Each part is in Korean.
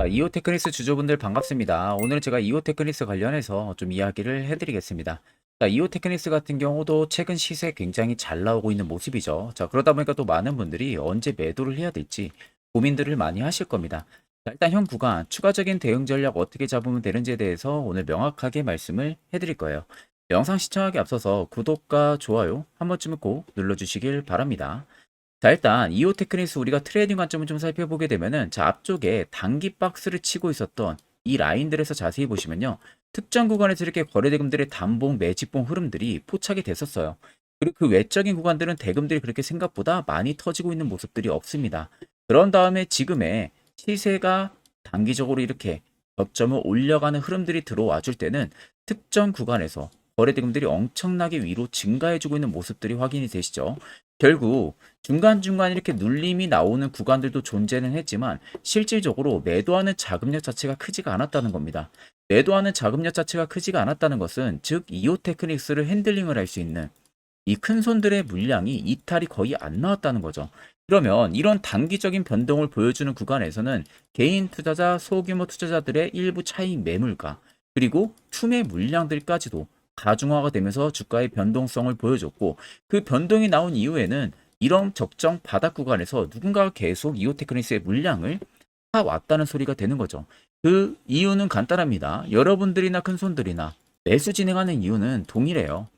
자, 이오 테크니스 주주분들 반갑습니다. 오늘은 제가 이오 테크니스 관련해서 좀 이야기를 해드리겠습니다. 자, 이오 테크니스 같은 경우도 최근 시세 굉장히 잘 나오고 있는 모습이죠. 자, 그러다 보니까 또 많은 분들이 언제 매도를 해야 될지 고민들을 많이 하실 겁니다. 자, 일단 현 구간 추가적인 대응 전략 어떻게 잡으면 되는지에 대해서 오늘 명확하게 말씀을 해드릴 거예요. 영상 시청하기 앞서서 구독과 좋아요 한 번쯤은 꼭 눌러주시길 바랍니다. 자 일단 이오 테크니스 우리가 트레이딩 관점을 좀 살펴보게 되면은 자 앞쪽에 단기 박스를 치고 있었던 이 라인들에서 자세히 보시면요. 특정 구간에서 이렇게 거래대금들의 단봉 매집봉 흐름들이 포착이 됐었어요. 그리고 그 외적인 구간들은 대금들이 그렇게 생각보다 많이 터지고 있는 모습들이 없습니다. 그런 다음에 지금의 시세가 단기적으로 이렇게 저점을 올려가는 흐름들이 들어와 줄 때는 특정 구간에서 거래대금들이 엄청나게 위로 증가해주고 있는 모습들이 확인이 되시죠. 결국 중간중간 이렇게 눌림이 나오는 구간들도 존재는 했지만 실질적으로 매도하는 자금력 자체가 크지가 않았다는 겁니다. 매도하는 자금력 자체가 크지가 않았다는 것은 즉 이오 테크닉스를 핸들링을 할 수 있는 이 큰 손들의 물량이 이탈이 거의 안 나왔다는 거죠. 그러면 이런 단기적인 변동을 보여주는 구간에서는 개인 투자자, 소규모 투자자들의 일부 차익 매물가 그리고 투매 물량들까지도 가중화가 되면서 주가의 변동성을 보여줬고 그 변동이 나온 이후에는 이런 적정 바닥 구간에서 누군가가 계속 이오테크니스의 물량을 사왔다는 소리가 되는 거죠. 그 이유는 간단합니다. 여러분들이나 큰손들이나 매수 진행하는 이유는 동일해요.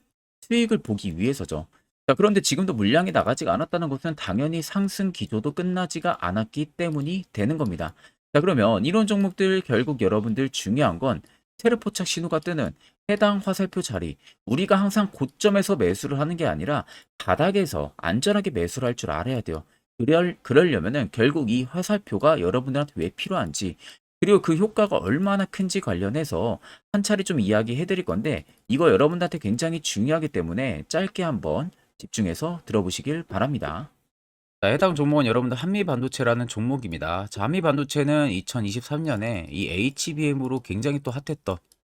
수익을 보기 위해서죠. 자, 그런데 지금도 물량이 나가지가 않았다는 것은 당연히 상승 기조도 끝나지가 않았기 때문이 되는 겁니다. 자, 그러면 이런 종목들 결국 여러분들 중요한 건 세르 포착 신호가 뜨는 해당 화살표 자리, 우리가 항상 고점에서 매수를 하는 게 아니라 바닥에서 안전하게 매수를 할 줄 알아야 돼요. 그럴, 그러려면은 결국 이 화살표가 여러분들한테 왜 필요한지, 그리고 그 효과가 얼마나 큰지 관련해서 한 차례 좀 이야기해 드릴 건데, 이거 여러분들한테 굉장히 중요하기 때문에 짧게 한번 집중해서 들어보시길 바랍니다. 자, 해당 종목은 여러분들 한미반도체라는 종목입니다. 자, 한미반도체는 2023년에 이 HBM으로 굉장히 또 핫했던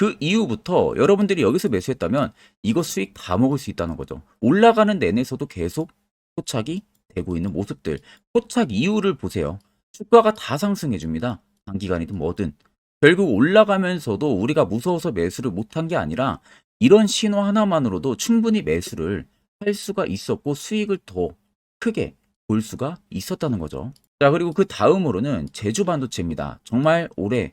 그 이후부터 여러분들이 여기서 매수했다면 이거 수익 다 먹을 수 있다는 거죠. 올라가는 내내서도 계속 포착이 되고 있는 모습들. 포착 이후를 보세요. 주가가 다 상승해 줍니다. 단기간이든 뭐든. 결국 올라가면서도 우리가 무서워서 매수를 못한 게 아니라 이런 신호 하나만으로도 충분히 매수를 할 수가 있었고 수익을 더 크게 볼 수가 있었다는 거죠. 자, 그리고 그 다음으로는 제주 반도체입니다. 정말 올해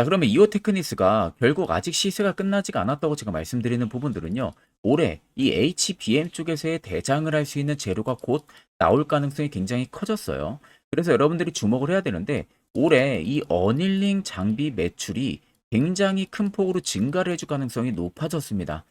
자, 그러면 이오 테크니스가 결국 아직 시세가 끝나지가 않았다고 제가 말씀드리는 부분들은요. 올해 이 HBM 쪽에서의 대장을 할 수 있는 재료가 곧 나올 가능성이 굉장히 커졌어요. 그래서 여러분들이 주목을 해야 되는데 올해 이 어닐링 장비 매출이 굉장히 큰 폭으로 증가를 해줄 가능성이 높아졌습니다.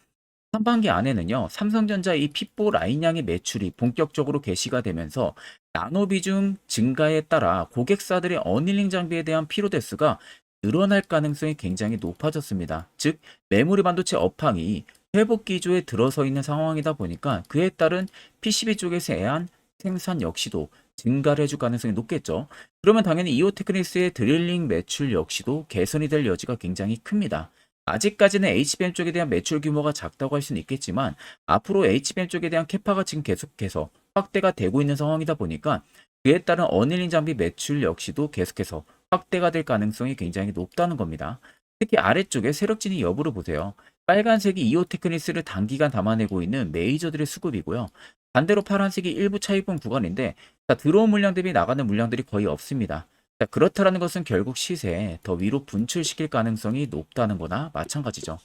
상반기 안에는요, 삼성전자 이 핏보 라인양의 매출이 본격적으로 개시가 되면서 나노 비중 증가에 따라 고객사들의 어닐링 장비에 대한 피로 대수가 늘어날 가능성이 굉장히 높아졌습니다. 즉, 메모리 반도체 업황이 회복 기조에 들어서 있는 상황이다 보니까 그에 따른 PCB 쪽에서 애한 생산 역시도 증가를 해줄 가능성이 높겠죠. 그러면 당연히 이오테크니스의 드릴링 매출 역시도 개선이 될 여지가 굉장히 큽니다. 아직까지는 HBM 쪽에 대한 매출 규모가 작다고 할 수는 있겠지만 앞으로 HBM 쪽에 대한 캐파가 지금 계속해서 확대가 되고 있는 상황이다 보니까 그에 따른 어닐링 장비 매출 역시도 계속해서 확대가 될 가능성이 굉장히 높다는 겁니다. 특히 아래쪽에 세력진이 여부를 보세요. 빨간색이 이오 테크니스를 단기간 담아내고 있는 메이저들의 수급이고요. 반대로 파란색이 일부 차익분 구간인데 자, 들어온 물량 대비 나가는 물량들이 거의 없습니다. 자, 그렇다라는 것은 결국 시세에 더 위로 분출시킬 가능성이 높다는 거나 마찬가지죠.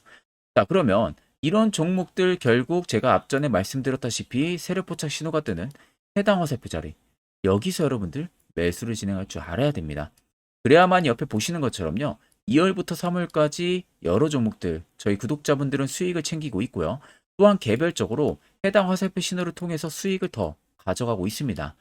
자, 그러면 이런 종목들 결국 제가 앞전에 말씀드렸다시피 세력포착 신호가 뜨는 해당 화살표 자리 여기서 여러분들 매수를 진행할 줄 알아야 됩니다. 그래야만 옆에 보시는 것처럼요. 2월부터 3월까지 여러 종목들 저희 구독자분들은 수익을 챙기고 있고요. 또한 개별적으로 해당 화살표 신호를 통해서 수익을 더 가져가고 있습니다.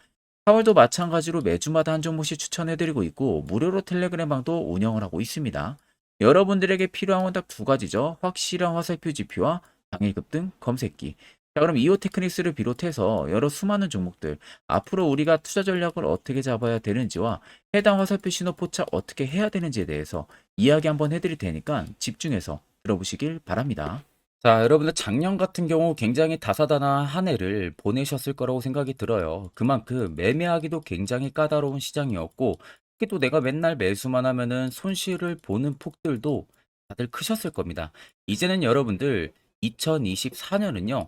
4월도 마찬가지로 매주마다 한 종목씩 추천해드리고 있고 무료로 텔레그램방도 운영을 하고 있습니다. 여러분들에게 필요한 건 딱 두 가지죠. 확실한 화살표 지표와 당일 급 등 검색기. 자 그럼 이오 테크닉스를 비롯해서 여러 수많은 종목들 앞으로 우리가 투자 전략을 어떻게 잡아야 되는지와 해당 화살표 신호 포착 어떻게 해야 되는지에 대해서 이야기 한번 해드릴 테니까 집중해서 들어보시길 바랍니다. 자, 여러분들 작년 같은 경우 굉장히 다사다난한 한 해를 보내셨을 거라고 생각이 들어요. 그만큼 매매하기도 굉장히 까다로운 시장이었고, 특히 또 내가 맨날 매수만 하면은 손실을 보는 폭들도 다들 크셨을 겁니다. 이제는 여러분들 2024년은요,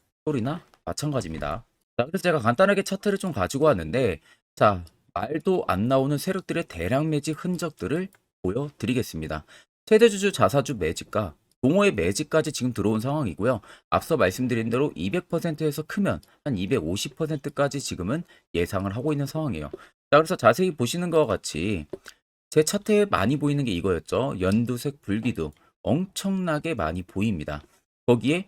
소리나 마찬가지입니다. 자, 그래서 제가 간단하게 차트를 좀 가지고 왔는데 자, 말도 안 나오는 세력들의 대량 매직 흔적들을 보여드리겠습니다. 최대주주 자사주 매집과 동호회 매집까지 지금 들어온 상황이고요. 앞서 말씀드린 대로 200%에서 크면 한 250%까지 지금은 예상을 하고 있는 상황이에요. 자, 그래서 자세히 보시는 것과 같이 제 차트에 많이 보이는 게 이거였죠. 연두색 불기둥 엄청나게 많이 보입니다. 거기에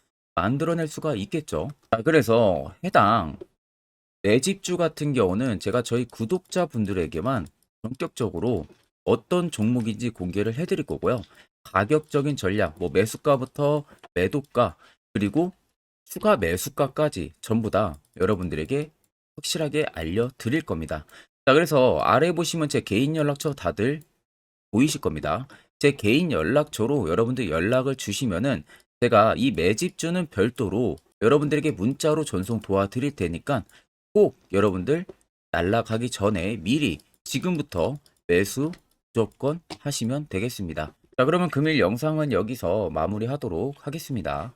만들어낼 수가 있겠죠. 자, 그래서 해당 매집주 같은 경우는 제가 저희 구독자분들에게만 본격적으로 어떤 종목인지 공개를 해드릴 거고요. 가격적인 전략, 뭐 매수가부터 매도가, 그리고 추가 매수가까지 전부 다 여러분들에게 확실하게 알려드릴 겁니다. 자, 그래서 아래 보시면 제 개인 연락처 다들 보이실 겁니다. 제 개인 연락처로 여러분들 연락을 주시면은 제가 이 매집주는 별도로 여러분들에게 문자로 전송 도와드릴 테니까 꼭 여러분들 날라가기 전에 미리 지금부터 매수 무조건 하시면 되겠습니다. 자, 그러면 금일 영상은 여기서 마무리하도록 하겠습니다.